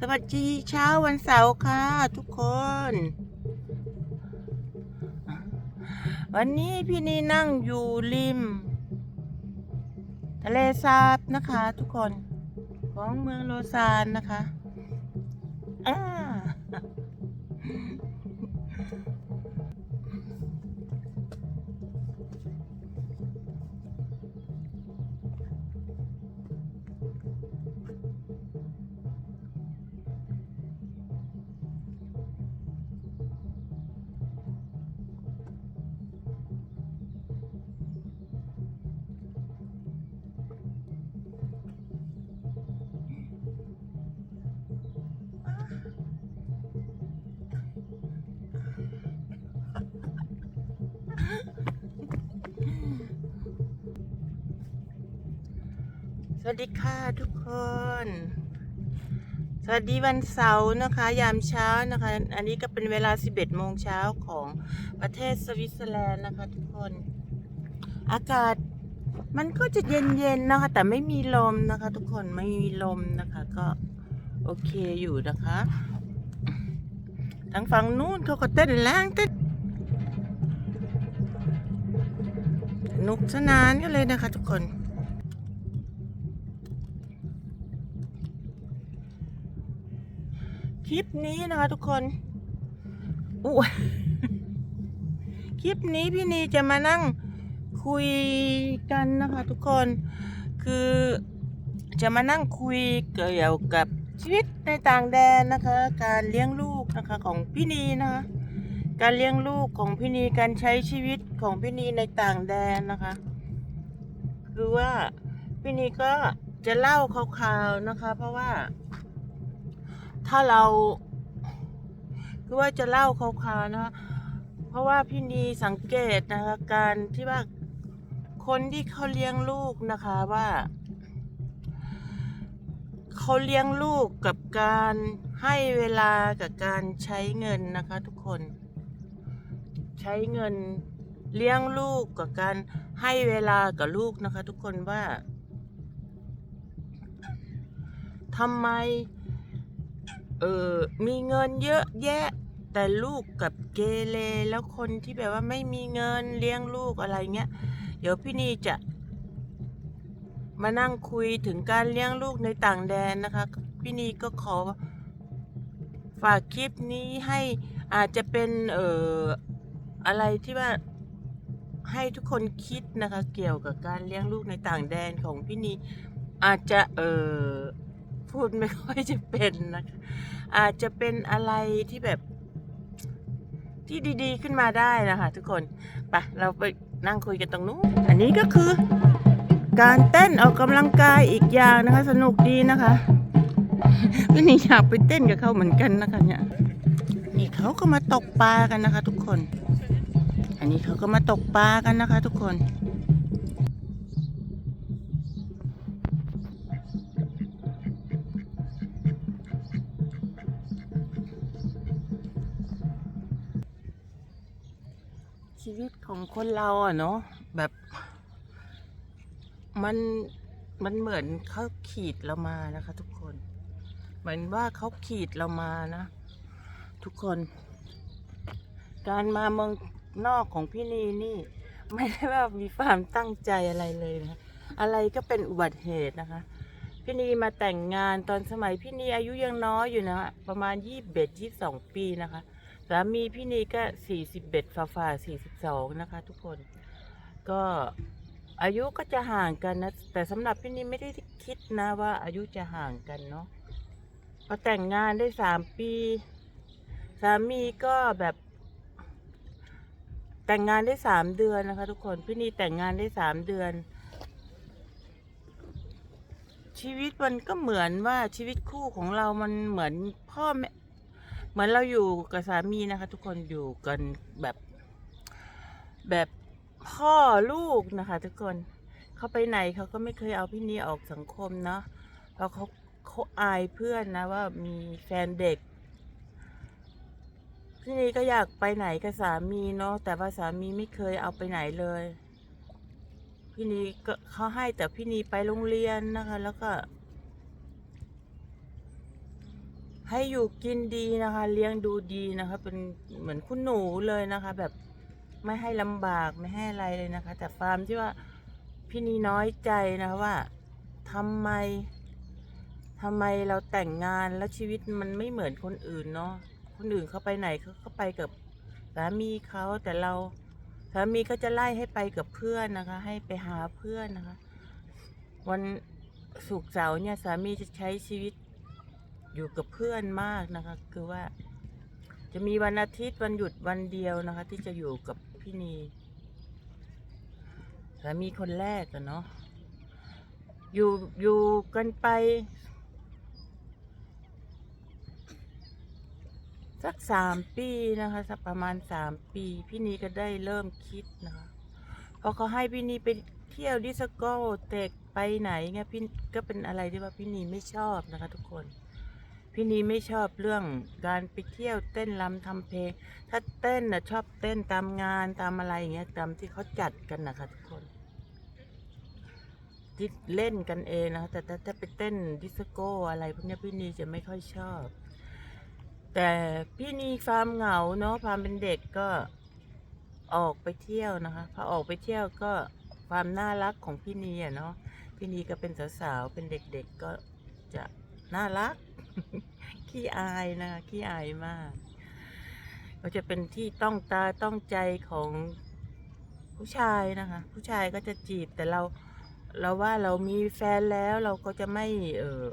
สวัสดีเช้าวันเสาร์ค่ะ ทุกคน วันนี้พี่นีนั่งอยู่ริม ทะเลสาบนะคะ ทุกคน ของเมืองโลซานนะคะ วัสดีค่ะทุกคน สวัสดีวันเสาร์นะคะ ยามเช้านะคะ อันนี้ก็เป็นเวลา 11 โมงเช้าของประเทศสวิตเซอร์แลนด์นะคะทุกคน อากาศมันก็จะเย็นๆนะคะ แต่ไม่มีลมนะคะทุกคนไม่มีลมนะคะก็โอเคอยู่นะคะทางฝั่งนู้นเขาก็เต้นแรงเต้นนุกสนานกันเลยนะคะทุกคน ลิปนี้นะคะทุกคนอู้คลิปนี้พี่นีจะมานั่งคุยกันนะคะทุกคนคือจะมานั่งคุยเกี่ยวกับชีวิตในต่างแดนนะคะ การเลี้ยงลูกนะคะของพี่นีนะคะการเลี้ยงลูกของพี่นีการใช้ชีวิตของพี่นีในต่างแดนนะคะ คือว่าพี่นีก็จะเล่าคร่าวๆนะคะ เพราะว่า ถ้าเราคือว่าจะเล่าคร่าวๆนะคะเพราะว่าพี่นีสังเกตนะคะการที่ว่าคนที่เขาเลี้ยงลูกนะคะว่าเขาเลี้ยงลูกกับการให้เวลากับการใช้เงินนะคะทุกคน ใช้เงินเลี้ยงลูกกับการให้เวลากับลูกนะคะ ทุกคนว่าทำไม เออมีเงินเยอะแยะ แต่ลูกกับเกเรแล้วคนที่แบบว่าไม่มีเงินเลี้ยงลูกอะไรเงี้ย เดี๋ยวพี่นีจะ มานั่งคุยถึงการเลี้ยงลูกในต่างแดนนะคะ พี่นีก็ขอ ฝากคลิปนี้ให้อาจจะเป็นเอ่ออะไรที่ว่าให้ทุกคนคิดนะคะ เกี่ยวกับการเลี้ยงลูกในต่างแดนของพี่นีอาจจะเออ พูดไม่ค่อยจะเป็นนะคะอาจจะเป็นอะไรที่แบบ ที่ดีๆขึ้นมาได้นะคะทุกคนไปเราไปนั่งคุยกันตรงนู้นอันนี้ก็คือ การเต้นออกกำลังกายอีกอย่างนะคะ สนุกดีนะคะพี่นี่อยากไปเต้นกับเขาเหมือนกันนะคะเนี่ยนี่เขาก็มาตกปลากันนะคะ ทุกคน อันนี้เขาก็มาตกปลากันนะคะ ทุกคน คนเราอะเนาะแบบมันมันเหมือนเขาขีดเรามานะคะ ทุกคน เหมือนว่าเขาขีดเรามานะ ทุกคน การมาเมืองนอกของพี่นีนี่ ไม่ได้ว่ามีความตั้งใจอะไรเลยนะอะไรก็เป็นอุบัติเหตุนะคะ พี่นีมาแต่งงานตอนสมัยพี่นีอายุยังน้อยอยู่นะประมาณยี่สิบเอ็ดยี่สิบสองปีนะคะ สามีพี่นีก็สี่สิบเอ็ดฝ่าฝ่าสี่สิบสองนะคะ ทุกคน ก็อายุก็จะห่างกันนะ แต่สำหรับพี่นีไม่ได้คิดนะว่าอายุจะห่างกันเนาะพอแต่งงานได้สามปี สามีก็แบบ แต่งงานได้สามเดือนนะคะ ทุกคนพี่นีแต่งงานได้สามเดือน ชีวิตมันก็เหมือนว่าชีวิตคู่ของเรามันเหมือนพ่อแม่ เหมือนเราอยู่กับสามีนะคะ ทุกคนอยู่กันแบบแบบพ่อลูกนะคะ ทุกคนเขาไปไหนเขาก็ไม่เคยเอาพี่นีออกสังคมเนาะเพราะเขาเขาอายเพื่อนนะว่ามีแฟนเด็ก พี่นีก็อยากไปไหนกับสามีเนาะแต่ว่าสามีไม่เคยเอาไปไหนเลย พี่นีก็เขาให้แต่พี่นีไปโรงเรียนนะคะ แล้วก็ ให้อยู่กินดีนะคะ เลี้ยงดูดีนะคะ เป็นเหมือนคุณหนูเลยนะคะ แบบไม่ให้ลำบากไม่ให้อะไรเลยนะคะ แต่ฟาร์มที่ว่าพี่นีน้อยใจนะคะว่าทำไมทำไมเราแต่งงานแล้วชีวิตมันไม่เหมือนคนอื่นเนาะคนอื่นเขาไปไหนเขาก็ไปกับสามีเขาแต่เราสามีก็จะไล่ให้ไปกับเพื่อนนะคะ ให้ไปหาเพื่อนนะคะ วันศุกร์เสาร์เนี่ยสามีจะใช้ชีวิต อยู่กับเพื่อนมากนะคะ คือว่า จะมีวันอาทิตย์วันหยุดวันเดียวนะคะ ที่จะอยู่กับพี่นีสามีคนแรกอะเนาะอยู่อยู่กันไป สักสามปีนะคะ สักประมาณสามปี พี่นีก็ได้เริ่มคิดนะคะพราะเขาให้พี่นีไปเที่ยวดิสโก้เตกไปไหนเงี้ยพี่ก็เป็นอะไรที่ว่าพี่นีไม่ชอบนะคะ ทุกคน พี่นีไม่ชอบเรื่องการไปเที่ยวเต้นรำทำเพลง ถ้าเต้นนะชอบเต้นตามงานตามอะไรอย่างเงี้ยตามที่เขาจัดกันนะคะทุกคนที่เล่นกันเองนะคะแต่ถ้าถ้าไปเต้นดิสโก้อะไรพวกนี้พี่นีจะไม่ค่อยชอบ แต่พี่นีความเหงาเนาะความเป็นเด็กก็ออกไปเที่ยวนะคะพอออกไปเที่ยวก็ความน่ารักของพี่นีอะเนาะพี่นีก็เป็นสาวๆเป็นเด็กๆก็จะน่ารัก ขี้อายนะคะขี้อายมากก็จะเป็นที่ต้องตาต้องใจของผู้ชายนะคะ ผู้ชายก็จะจีบแต่เราเราว่าเรามีแฟนแล้วเราก็จะไม่เออ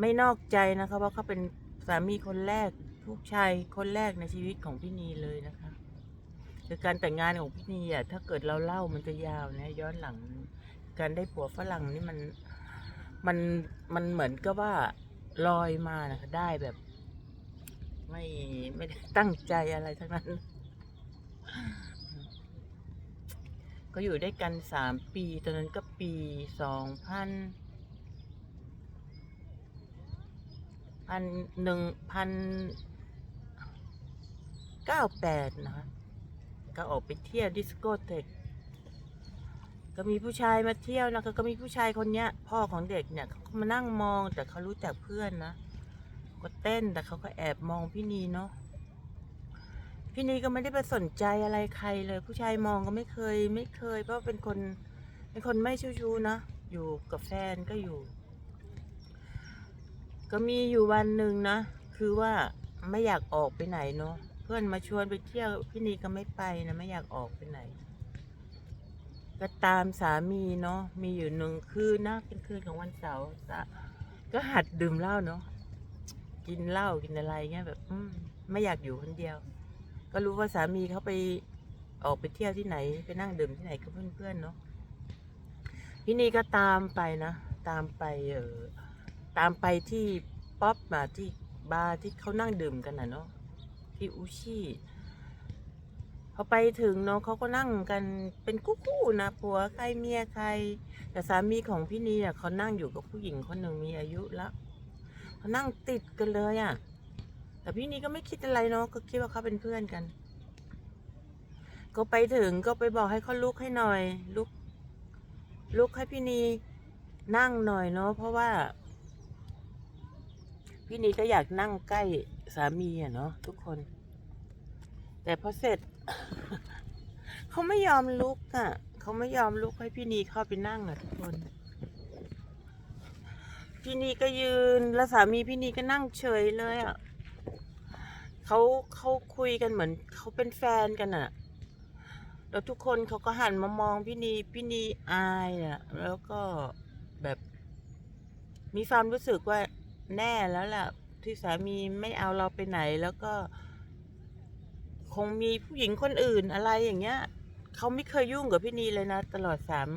ไม่นอกใจนะคะเพราะเขาเป็นสามีคนแรกผู้ชายคนแรกในชีวิตของพี่นีเลยนะคะคือการแต่งงานของพี่นีอะถ้าเกิดเราเล่ามันจะยาวนะย้อนหลัง การได้ผัวฝรั่งนี่มัน มันมันเหมือนกับว่าลอยมานะคะได้แบบ ไม่ไม่ได้ตั้งใจอะไรทั้งนั้น ก็อยู่ด้วยกันสามปี ตอนนั้นก็ปีสองพันพันหนึ่งพันเก้าแปดนะคะก็ออกไปเที่ยวดิสโก้เทค ก็มีผู้ชายมาเที่ยวนะคะก็มีผู้ชายคนเนี้ย พ่อของเด็กเนี่ยเขามานั่งมองแต่เขารู้จักเพื่อนนะก็เต้นแต่เขาก็แอบมองพี่นีเนาะพี่นีก็ไม่ได้ไปสนใจอะไรใครเลย ผู้ชายมองก็ไม่เคย ไม่เคยเพราะเป็นคนเป็นคนไม่ชู้ชู้นะอยู่กับแฟนก็อยู่ ก็มีอยู่วันหนึ่งนะคือว่าไม่อยากออกไปไหนเนาะเพื่อนมาชวนไปเที่ยวพี่นีก็ไม่ไปนะไม่อยากออกไปไหน ก็ตามสามีเนาะมีอยู่หนึ่งคืนนะเป็นคืนของวันเสาร์ก็หัดดื่มเหล้าเนาะกินเหล้ากินอะไรเงี้ยแบบไม่อยากอยู่คนเดียว ก็รู้ว่าสามีเขาไปออกไปเที่ยวที่ไหน ไปนั่งดื่มที่ไหนกับเพื่อนๆเนาะพี่นีก็ตามไปนะ ตามไปเออตามไปที่ป๊อปมาที่บาร์ที่เขานั่งดื่มกันนะเนาะที่อุชิ พอไปถึงเนาะเขาก็นั่งกันเป็นคู่ๆนะผัวใครเมียใคร แต่สามีของพี่นีอะเขานั่งอยู่กับผู้หญิงคนหนึ่งมีอายุแล้วเขานั่งติดกันเลยอะ แต่พี่นีก็ไม่คิดอะไรเนาะก็คิดว่าเขาเป็นเพื่อนกัน ก็ไปถึงก็ไปบอกให้เขาลุกให้หน่อยลุกลุกให้พี่นีนั่งหน่อยเนาะเพราะว่า พี่นีก็อยากนั่งใกล้สามีอะเนาะทุกคน แต่พอเสร็จ เขาไม่ยอมลุกอะ เขาไม่ยอมลุกให้พี่นีเข้าไปนั่งอะทุกคน พี่นีก็ยืนแล้วสามีพี่นีก็นั่งเฉยเลยอะเขาเขาคุยกันเหมือนเขาเป็นแฟนกันอะ แล้วทุกคนเขาก็หันมามองพี่นีพี่นีอายอะ แล้วก็แบบมีความรู้สึกว่าแน่แล้วล่ะ ที่สามีไม่เอาเราไปไหนแล้วก็ คงมีผู้หญิงคนอื่นอะไรอย่างเงี้ยเขาไม่เคยยุ่งกับพี่นีเลยนะ ตลอดสาม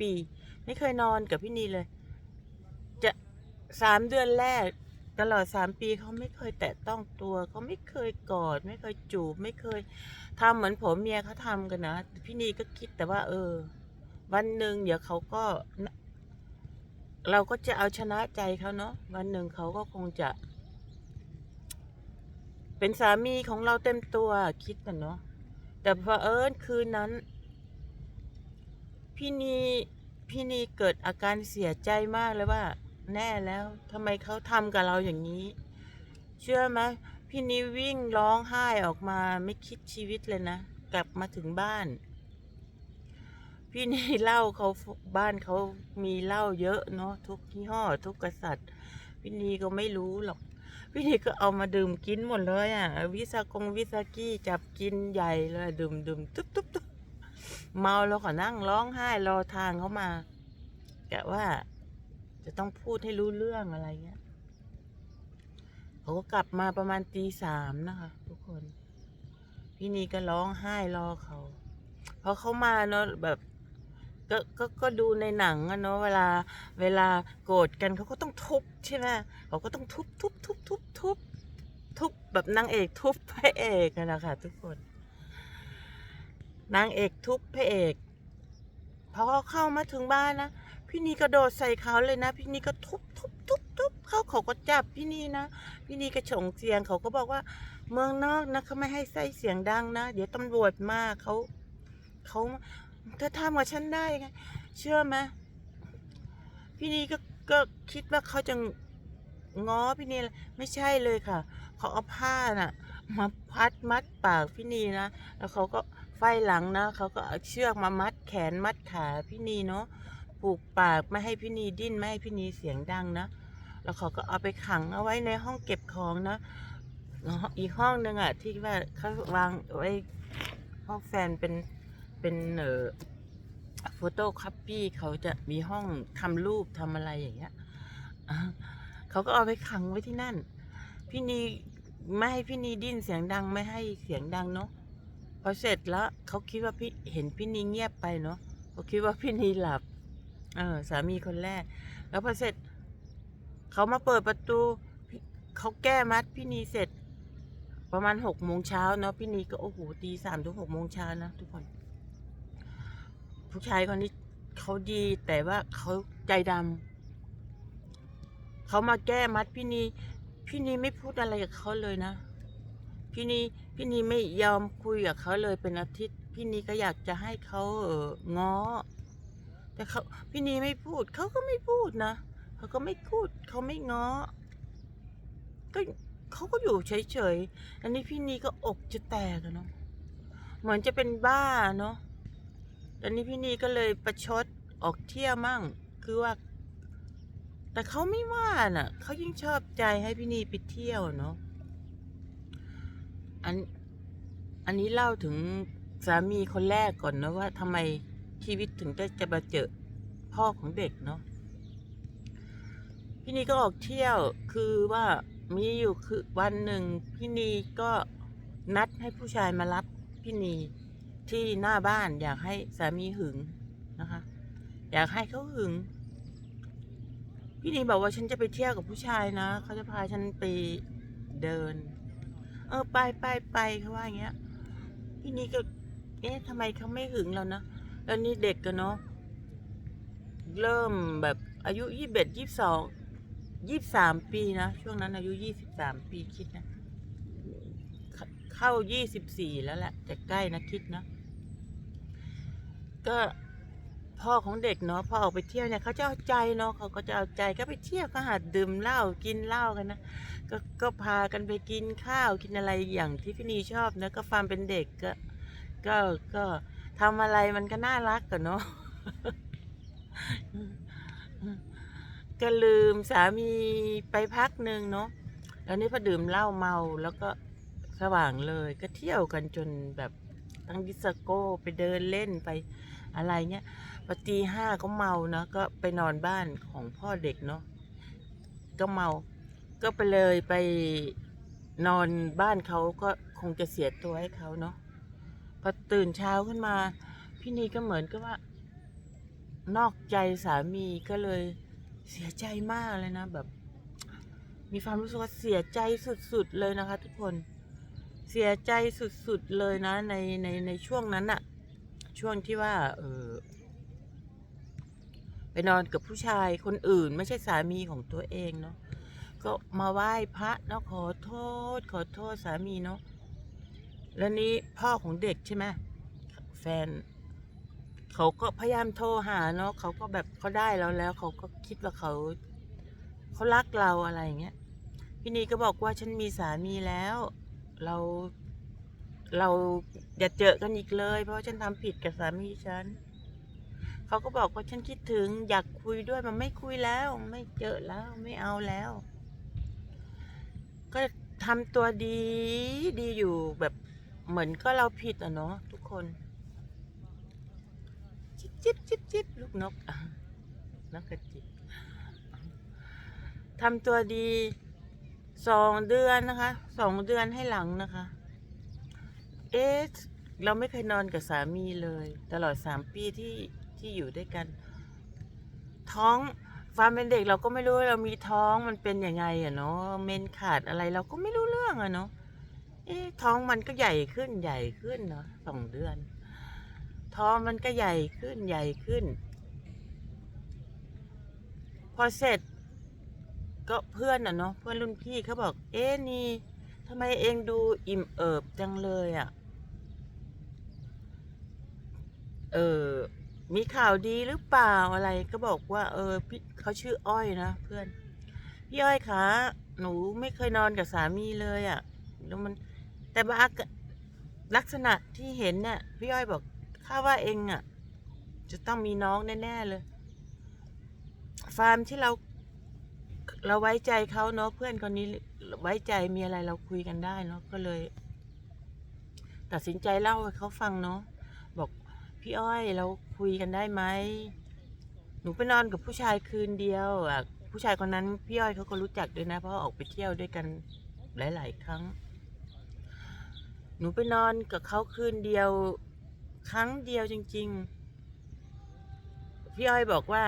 ปี ไม่เคยนอนกับพี่นีเลย จะสามเดือนแรก ตลอดสามปีเขาไม่เคยแตะต้องตัวเขาไม่เคยกอด ไม่เคยจูบ ไม่เคยทำเหมือนผมเมียเขาทำกันนะพี่นีก็คิดแต่ว่า เออ วันหนึ่งเดี๋ยวเขาก็ เราก็จะเอาชนะใจเขาเนาะวันหนึ่งเขาก็คงจะ เป็นสามีของเราเต็มตัวคิดกันเนาะแต่พอเอิญคืนนั้น พี่นีพี่นีเกิดอาการเสียใจมากเลยว่า แน่แล้วทำไมเขาทำกับเราอย่างนี้ เชื่อไหมพี่นีวิ่งร้องไห้ออกมาไม่คิดชีวิตเลยนะ กลับมาถึงบ้าน พี่นีเหล้าเขาบ้านเขามีเหล้าเยอะเนาะทุกยี่ห้อ ทุกกษัตริย์ พี่นีก็ไม่รู้หรอก พี่นีก็เอามาดื่มกินหมดเลยอะ วิสากงวิสากี้จับกินใหญ่เลยดื่มดื่มตุ๊บตุ๊บตุ๊บเมาแล้วก็นั่งร้องไห้รอทางเขามาแกะว่า จะต้องพูดให้รู้เรื่องอะไรเงี้ยเขาก็กลับมาประมาณตีสามนะคะ ทุกคน พี่นีก็ร้องไห้รอเขา เพราะเขามาเนาะแบบ ก็ก็ก็ดูในหนังอะเนาะเวลาเวลาโกรธกันเขาก็ต้องทุบใช่ไหมเขาก็ต้องทุบทุบทุบทุบทุบทุบแบบนางเอกทุบพระเอกอะนะคะทุกคน นางเอกทุบพระเอกพอเขาเข้ามาถึงบ้านนะพี่นีกระโดดใส่เขาเลยนะ พี่นีก็ทุบทุบทุบทุบเขาเขาก็จับพี่นีนะ พี่นีก็ฉงเสียงเขาก็บอกว่า เมืองนอกนะเขาไม่ให้ใส่เสียงดังนะ เดี๋ยวตำรวจมาเขาเขา เธอทำกับฉันได้ไงเชื่อไหมพี่นีก็ก็คิดว่าเขาจะง้อพี่นีไม่ใช่เลยค่ะ เขาเอาผ้าน่ะมาพัดมัดปากพี่นีนะแล้วเขาก็ไฟหลังนะเขาก็เอาเชือกมามัดแขนมัดขาพี่นีเนาะผูกปากไม่ให้พี่นีดิ้นไม่ให้พี่นีเสียงดังนะแล้วเขาก็เอาไปขังเอาไว้ในห้องเก็บของนะอีกห้องหนึ่งอะที่ว่าเขาวางไว้ห้องแฟนเป็น เป็นเอ่อโฟโต้คัปปี้เขาจะมีห้องทำรูปทำอะไรอย่างเงี้ยเขาก็เอาไปขังไว้ที่นั่น พี่นีไม่ให้พี่นีดิ้นเสียงดังไม่ให้เสียงดังเนาะพอเสร็จแล้วเขาคิดว่าพี่เห็นพี่นีเงียบไปเนาะเขาคิดว่าพี่นีหลับ เออสามีคนแรก แล้วพอเสร็จเขามาเปิดประตูเขาแก้มัดพี่นีเสร็จ ประมาณหกโมงเช้าเนาะพี่นีก็โอ้โหตีสามถึงหกโมงเช้านะทุกคน ผู้ชายคนนี้เขาดีแต่ว่าเขาใจดำเขามาแก้มัดพี่นีพี่นีไม่พูดอะไรกับเขาเลยนะ พี่นีพี่นีไม่ยอมคุยกับเขาเลยเป็นอาทิตย์ พี่นีก็อยากจะให้เขาเออง้อ แต่เขาพี่นีไม่พูดเขาก็ไม่พูดนะเขาก็ไม่พูดเขาไม่ง้อก็เขาก็อยู่เฉยๆ อันนี้พี่นีก็อกจะแตกเนาะ เหมือนจะเป็นบ้าเนาะ ตอนนี้พี่นีก็เลยประชดออกเที่ยวมั่ง คือว่า แต่เขาไม่ว่าน่ะ เขายิ่งชอบใจให้พี่นีไปเที่ยวเนาะ อัน อันนี้เล่าถึงสามีคนแรกก่อนนะว่าทำไมชีวิตถึงได้จะมาเจอพ่อของเด็กเนาะ พี่นีก็ออกเที่ยว คือว่ามีอยู่คือวันหนึ่งพี่นีก็นัดให้ผู้ชายมารับพี่นี ที่หน้าบ้านอยากให้สามีหึงนะคะ อยากให้เขาหึง พี่นีบอกว่าฉันจะไปเที่ยวกับผู้ชายนะเขาจะพาฉันไปเดิน เออไปไปไปเขาว่าอย่างเงี้ย พี่นีก็เอ๊ะทำไมเขาไม่หึงเรานะแล้วนี่เด็กกันเนาะเริ่มแบบอายุยี่สิบเอ็ดยี่สิบสองยี่สิบสามปีนะ ช่วงนั้นอายุยี่สิบสามปีคิดนะ เข้ายี่สิบสี่แล้วแหละจะใกล้นะคิดนะ ก็พ่อของเด็กเนาะพอออกไปเที่ยวเนี่ยเขาจะเอาใจเนาะเขาก็จะเอาใจก็ไปเที่ยวก็หัดดื่มเหล้ากินเหล้ากันนะก็ก็พากันไปกินข้าวกินอะไรอย่างที่พี่นีชอบนะก็ความเป็นเด็กก็ ก็ก็ทำอะไรมันก็น่ารักกันเนาะก็ลืมสามีไปพักหนึ่งเนาะแล้วนี่พอดื่มเหล้าเมาแล้วก็สว่างเลยก็เที่ยวกันจนแบบ ทั้งดิสโก้ไปเดินเล่นไปอะไรเงี้ยพอตีห้าก็เมานะก็ไปนอนบ้านของพ่อเด็กเนาะก็เมา ก็ไปเลยไปนอนบ้านเขาก็คงจะเสียตัวให้เขาเนาะพอตื่นเช้าขึ้นมา พี่นีก็เหมือนกับว่า นอกใจสามีก็เลยเสียใจมากเลยนะแบบ มีความรู้สึกว่าเสียใจสุดๆเลยนะคะ ทุกคน เสียใจสุดๆเลยนะ ในในในช่วงนั้นอะช่วงที่ว่า เออไปนอนกับผู้ชายคนอื่น ไม่ใช่สามีของตัวเองเนาะก็มาไหว้พระเนาะขอโทษ ขอโทษสามีเนาะแล้วนี้พ่อของเด็กใช่ไหมแฟน เขาก็พยายามโทรหาเนาะเขาก็แบบเขาได้แล้วแล้ว เขาก็คิดว่าเขาเขารักเราอะไรอย่างเงี้ยพี่นีก็บอกว่าฉันมีสามีแล้ว เรา เราอย่าเจอกันอีกเลย เพราะฉันทำผิดกับสามีฉันเขาก็บอกว่าฉันคิดถึง อยากคุยด้วยมันไม่คุยแล้ว ไม่เจอแล้วไม่เอาแล้ว ก็ทำตัวดีดีอยู่แบบเหมือนก็เราผิดอะเนาะทุกคน จิบจิบจิบจิบลูกนกนกกระจิบทำตัวดี สองเดือนนะคะสองเดือนให้หลังนะคะ เอ๊ะเราไม่เคยนอนกับสามีเลย ตลอดสามปีที่ที่อยู่ด้วยกัน ท้องความเป็นเด็กเราก็ไม่รู้เรามีท้องมันเป็นยังไงอะเนาะเมนขาดอะไรเราก็ไม่รู้เรื่องอะเนาะเอ๊ะท้องมันก็ใหญ่ขึ้นใหญ่ขึ้นเนาะสองเดือน ท้องมันก็ใหญ่ขึ้นใหญ่ขึ้น พอเสร็จ ก็เพื่อนอะเนาะเพื่อนรุ่นพี่เขาบอก เอ๊นี่ทำไมเองดูอิ่มเอิบจังเลยอะ เออ มีข่าวดีหรือเปล่าอะไรก็บอกว่า เออพี่เขาชื่ออ้อยนะเพื่อน พี่อ้อยคะหนูไม่เคยนอนกับสามีเลยอะ่ะแล้วมัน แต่ว่าลักษณะที่เห็นเนี่ยพี่อ้อยบอกข้าว่าเองอะ่ะ จะต้องมีน้องแน่ ๆ เลย ฟาร์มที่เรา เราไว้ใจเขาเนาะเพื่อนคนนี้ไว้ใจมีอะไรเราคุยกันได้เนาะก็เลย ตัดสินใจเล่าให้เขาฟังเนาะบอกพี่อ้อยเราคุยกันได้ไหมหนูไปนอนกับผู้ชายคืนเดียวอะผู้ชายคนนั้นพี่อ้อยเขาก็รู้จักด้วยนะ เพราะออกไปเที่ยวด้วยกันหลาย ๆ ครั้ง หนูไปนอนกับเขาคืนเดียว ครั้งเดียวจริง ๆ พี่อ้อยบอกว่า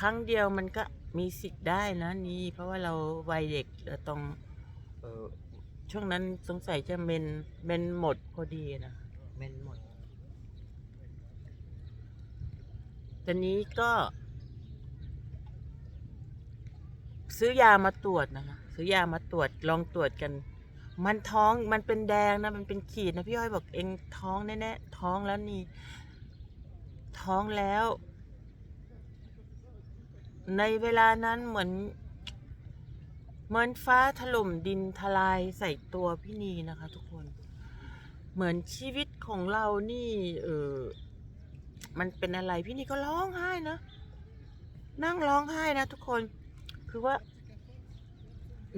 ครั้งเดียวมันก็ มีสิทธิ์ได้นะนี่เพราะว่าเราวัยเด็กเราต้องเออช่วงนั้นสงสัยจะเมนเมนหมดพอดีนะเมนหมดตอนนี้ก็ ซื้อยามาตรวจนะคะซื้อยามาตรวจลองตรวจกัน มันท้องมันเป็นแดงนะมันเป็นขีดนะพี่อ้อยบอกเองท้องแน่ๆท้องแล้วนี่ ท้องแล้ว ในเวลานั้นเหมือนเหมือนฟ้าถล่มดินทลายใส่ตัวพี่นีนะคะ ทุกคน เหมือนชีวิตของเรานี่ เออมันเป็นอะไรพี่นีก็ร้องไห้นะนั่งร้องไห้นะทุกคน คือว่า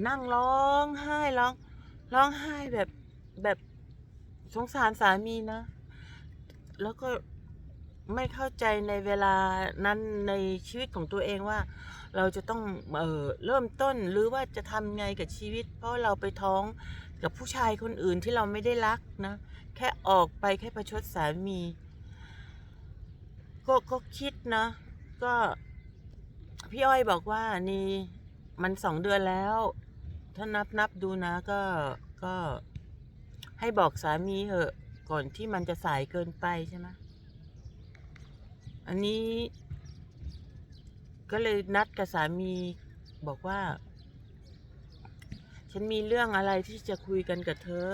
นั่งร้องไห้ร้องร้องไห้แบบแบบสงสารสามีนะ แล้วก็ ไม่เข้าใจในเวลานั้นในชีวิตของตัวเองว่า เราจะต้องเออเริ่มต้นหรือว่าจะทำไงกับชีวิต เพราะเราไปท้องกับผู้ชายคนอื่นที่เราไม่ได้รักนะ แค่ออกไปแค่ประชดสามี ก็ก็คิดนะ ก็พี่อ้อยบอกว่านี่มันสองเดือนแล้ว ถ้านับนับดูนะก็ก็ให้บอกสามีเหอะ ก่อนที่มันจะสายเกินไปใช่ไหม อันนี้ ก็เลยนัดกับสามีบอกว่า ฉันมีเรื่องอะไรที่จะคุยกันกับเธอ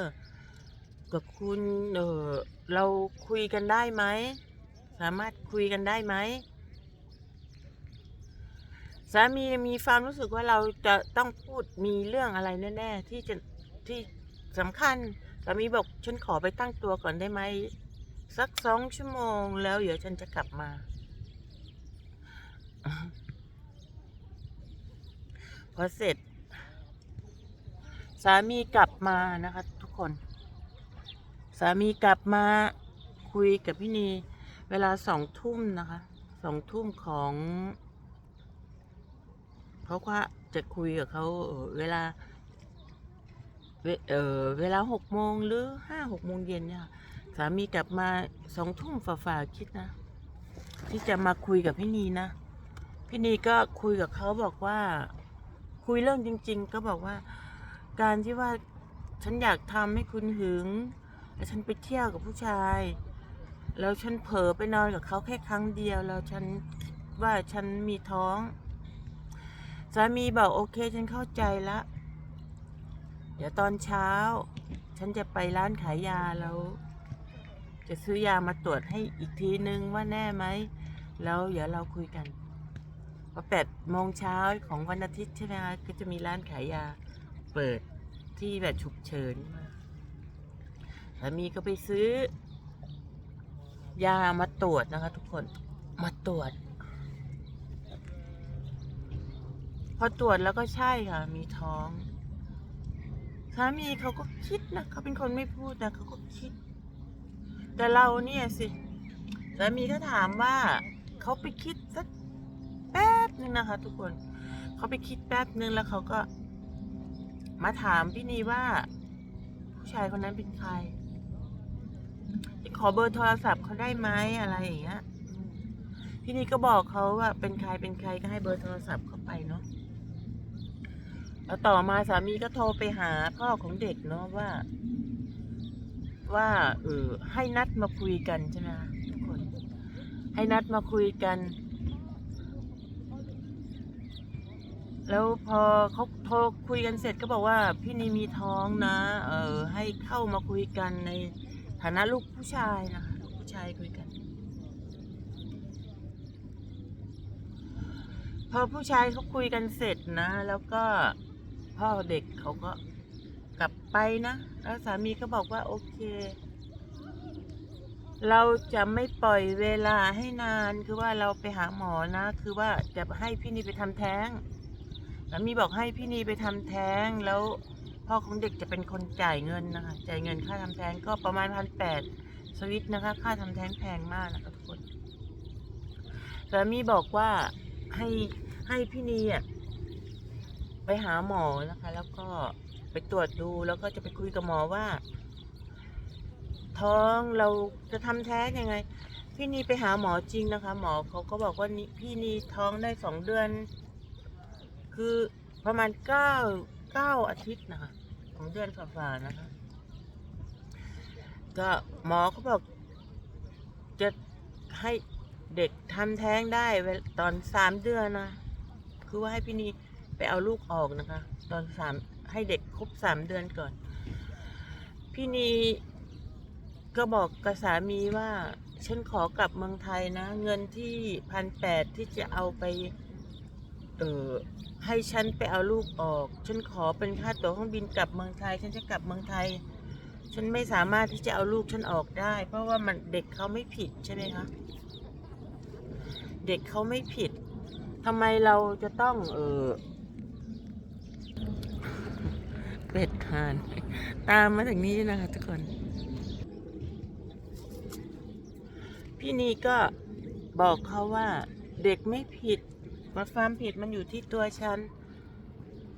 กับคุณเออเราคุยกันได้ไหม สามารถคุยกันได้ไหมสามีมีความรู้สึกว่าเราจะต้องพูดมีเรื่องอะไรแน่ ๆ ที่จะที่สำคัญสามีบอกฉันขอไปตั้งตัวก่อนได้ไหม สักสองชั่วโมงแล้วเดี๋ยวฉันจะกลับมา พอเสร็จ สามีกลับมานะคะ ทุกคน สามีกลับมาคุยกับพี่นีเวลาสองทุ่มนะคะสองทุ่มของเพราะว่าจะคุยกับเขาเวลาเวเออเวลาหกโมงหรือห้าหกโมงเย็นเนี่ย สามีกลับมาสองทุ่มฝ่าๆคิดนะ ที่จะมาคุยกับพี่นีนะ พี่นีก็คุยกับเขาบอกว่า คุยเรื่องจริง ๆ ก็บอกว่า การที่ว่าฉันอยากทำให้คุณหึง แล้วฉันไปเที่ยวกับผู้ชาย แล้วฉันเผลอไปนอนกับเขาแค่ครั้งเดียว แล้วฉันว่าฉันมีท้อง สามีบอกโอเคฉันเข้าใจละ เดี๋ยวตอนเช้า ฉันจะไปร้านขายยาแล้ว จะซื้อยามาตรวจให้อีกทีนึงว่าแน่ไหม แล้วเดี๋ยวเราคุยกันพอแปดโมงเช้าของวันอาทิตย์ใช่ไหมคะก็จะมีร้านขายยาเปิดที่แบบฉุกเฉินสามีก็ไปซื้อ ยามาตรวจนะคะ ทุกคนมาตรวจ พอตรวจแล้วก็ใช่ค่ะ มีท้องสามีเขาก็คิดนะเขาเป็นคนไม่พูดนะเขาก็คิด แต่เราเนี่ยสิสามีก็ถามว่าเขาไปคิดสักแป๊บนึงนะคะ ทุกคนเขาไปคิดแป๊บนึงแล้วเขาก็ มาถามพี่นีว่า ผู้ชายคนนั้นเป็นใครขอเบอร์โทรศัพท์เขาได้ไหมอะไรอย่างเงี้ยพี่นีก็บอกเขาว่าเป็นใครเป็นใครก็ให้เบอร์โทรศัพท์เขาไปเนาะแล้วต่อมาสามีก็โทรไปหาพ่อของเด็กเนาะว่า ว่าเออให้นัดมาคุยกันใช่ไหมคะทุกคน ให้นัดมาคุยกัน แล้วพอเขาโทรคุยกันเสร็จก็บอกว่าพี่นีมีท้องนะ เออให้เข้ามาคุยกันในฐานะลูกผู้ชายนะคะลูกผู้ชายคุยกัน พอผู้ชายเขาคุยกันเสร็จนะ แล้วก็พ่อเด็กเขาก็ กลับไปนะ แล้วสามีก็บอกว่าโอเค เราจะไม่ปล่อยเวลาให้นานคือว่าเราไปหาหมอนะ คือว่าจะให้พี่นีไปทำแท้งสามีบอกให้พี่นีไปทำแท้งแล้วพ่อของเด็กจะเป็นคนจ่ายเงินนะคะจ่ายเงินค่าทำแท้งก็ประมาณพันแปดสวิตนะคะ ค่าทำแท้งแพงมากนะคะทุกคนสามีบอกว่าให้ให้พี่นีอะไปหาหมอนะคะ แล้วก็ ไปตรวจดูแล้วก็จะไปคุยกับหมอว่า ท้องเราจะทำแท้งยังไง พี่นีไปหาหมอจริงนะคะ หมอเขาก็บอกว่านี่พี่นีท้องได้สองเดือน คือประมาณเก้าเก้าอาทิตย์นะคะสองเดือนฝ่าๆนะคะ ก็หมอเขาบอก จะให้เด็กทำแท้งได้เวลตอนสามเดือนนะ คือว่าให้พี่นีไปเอาลูกออกนะคะ ตอนสาม ให้เด็กครบสามเดือนก่อน พี่นีก็บอกกับสามีว่าฉันขอกลับเมืองไทยนะ เงินที่พันแปดที่จะเอาไป เออให้ฉันไปเอาลูกออก ฉันขอเป็นค่าตั๋วเครื่องบินกลับเมืองไทย ฉันจะกลับเมืองไทย ฉันไม่สามารถที่จะเอาลูกฉันออกได้ เพราะว่ามันเด็กเขาไม่ผิดใช่ไหมคะเด็กเขาไม่ผิดทำไมเราจะต้องเออ เป็ดหาน ตามมาถึงนี้นะคะทุกคน พี่นีก็บอกเขาว่าเด็กไม่ผิดว่าความผิดมันอยู่ที่ตัวฉัน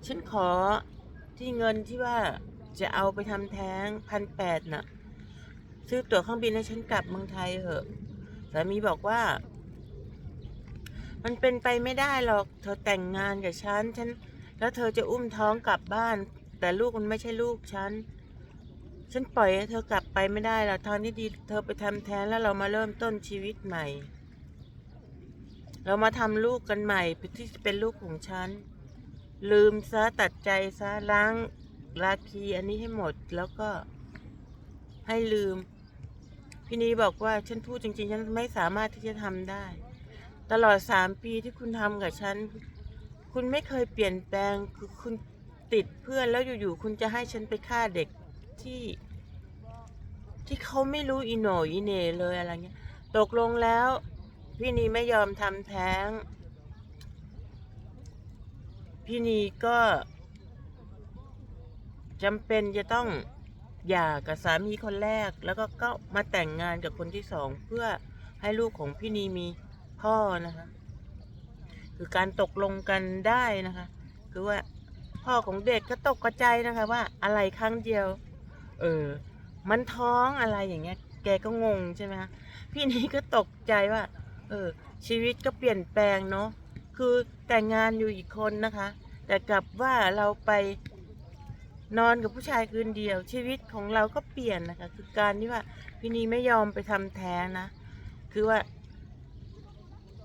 ฉันขอที่เงินที่ว่าจะเอาไปทำแท้งพันแปดน่ะ ซื้อตั๋วเครื่องบินให้ฉันกลับเมืองไทยเถอะสามีบอกว่า มันเป็นไปไม่ได้หรอก เธอแต่งงานกับฉันฉัน แล้วเธอจะอุ้มท้องกลับบ้าน แต่ลูกมันไม่ใช่ลูกฉัน ฉันปล่อยให้เธอกลับไปไม่ได้หรอกทางที่ดีเธอไปทำแท้งแล้วเรามาเริ่มต้นชีวิตใหม่ เรามาทำลูกกันใหม่ที่จะเป็นลูกของฉัน ลืมซะตัดใจซะล้างราคีอันนี้ให้หมดแล้วก็ให้ลืม พี่นีบอกว่าฉันพูดจริง ๆ ฉันไม่สามารถที่จะทำได้ ตลอดสามปีที่คุณทำกับฉัน คุณไม่เคยเปลี่ยนแปลงคือคุณ ติดเพื่อนแล้วอยู่ๆคุณจะให้ฉันไปฆ่าเด็กที่ที่เขาไม่รู้อีโหนอีเน่เลยอะไรเงี้ย ตกลงแล้ว พี่นีไม่ยอมทำแท้ง พี่นีก็จำเป็นจะต้องหย่ากับสามีคนแรก แล้วก็ก็มาแต่งงานกับคนที่สองเพื่อให้ลูกของพี่นีมีพ่อนะคะ คือการตกลงกันได้นะคะ คือว่า พ่อของเด็กก็ตกกระใจนะคะว่าอะไรครั้งเดียว เออ มันท้องอะไรอย่างเงี้ย แกก็งงใช่ไหมคะพี่นี้ก็ตกใจว่า เออ ชีวิตก็เปลี่ยนแปลงเนาะคือแต่งงานอยู่อีกคนนะคะ แต่กลับว่าเราไปนอนกับผู้ชายคืนเดียว ชีวิตของเราก็เปลี่ยนนะคะ คือการที่ว่าพี่นีไม่ยอมไปทำแท้งนะ คือว่า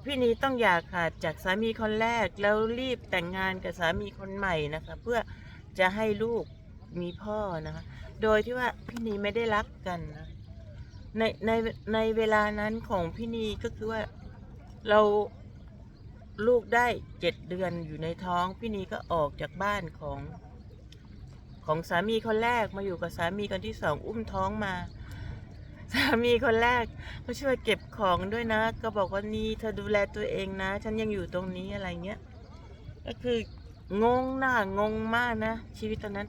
พี่นีต้องอยากขาดจากสามีคนแรก แล้วรีบแต่งงานกับสามีคนใหม่นะคะ เพื่อจะให้ลูกมีพ่อนะคะ โดยที่ว่าพี่นีไม่ได้รักกันนะในในในเวลานั้นของพี่นีก็คือว่าเราลูกได้เจ็ดเดือนอยู่ในท้องพี่นีก็ออกจากบ้านของ ของสามีคนแรกมาอยู่กับสามีคนที่สองอุ้มท้องมา สามีคนแรกก็ช่วยเก็บของด้วยนะ ก็บอกว่านี่เธอดูแลตัวเองนะ ฉันยังอยู่ตรงนี้อะไรเงี้ยก็คืองงหน้างงมากนะ ชีวิตตอนนั้น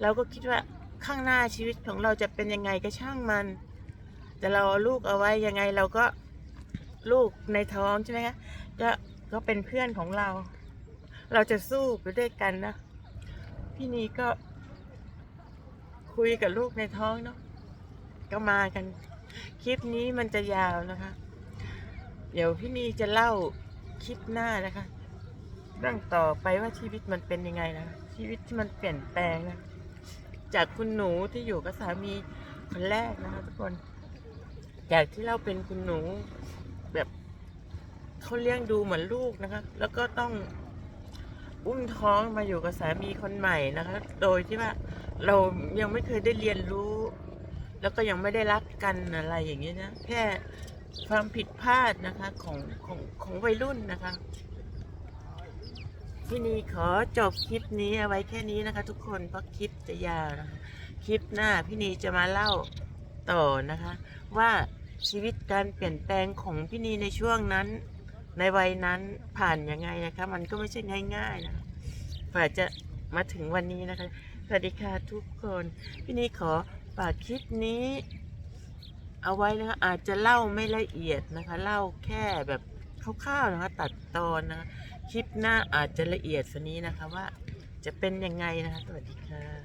เราก็คิดว่าข้างหน้าชีวิตของเราจะเป็นยังไงก็ช่างมัน แต่เราเอาลูกเอาไว้ยังไงเราก็ลูกในท้องใช่ไหมคะก็ก็เป็นเพื่อนของเรา เราจะสู้ไปด้วยกันนะ พี่นีก็คุยกับลูกในท้องเนาะ ก็มากัน คลิปนี้มันจะยาวนะคะ เดี๋ยวพี่นีจะเล่าคลิปหน้านะคะ เรื่องต่อไปว่าชีวิตมันเป็นยังไงนะชีวิตที่มันเปลี่ยนแปลงนะ จากคุณหนูที่อยู่กับสามีคนแรกนะคะทุกคนจากที่เราเป็นคุณหนูแบบเขาเลี้ยงดูเหมือนลูกนะคะ แล้วก็ต้องอุ้มท้องมาอยู่กับสามีคนใหม่นะคะ โดยที่ว่าเรายังไม่เคยได้เรียนรู้ แล้วก็ยังไม่ได้รักกันอะไรอย่างนี้นะแค่ความผิดพลาดนะคะของของของวัยรุ่นนะคะ ที่นี่ขอจบคลิปนี้เอาไว้แค่นี้นะคะ ทุกคนเพราะคลิปจะยาวนะคะคลิปหน้าพี่นีจะมาเล่าต่อนะคะ ว่าชีวิตการเปลี่ยนแปลงของพี่นีในช่วงนั้น ในวัยนั้นผ่านยังไงนะคะ มันก็ไม่ใช่ง่าย ๆนะกว่าจะมาถึงวันนี้นะคะสวัสดีค่ะทุกคน พี่นีขอ่าคลิปนี้ เอาไว้นะคะ อาจจะเล่าไม่ละเอียดนะคะ เล่าแค่แบบคร่าวๆนะคะ ตัดตอนนะคะ คลิปหน้าอาจจะละเอียดสนี้นะคะว่าจะเป็นยังไงนะคะ สวัสดีค่ะ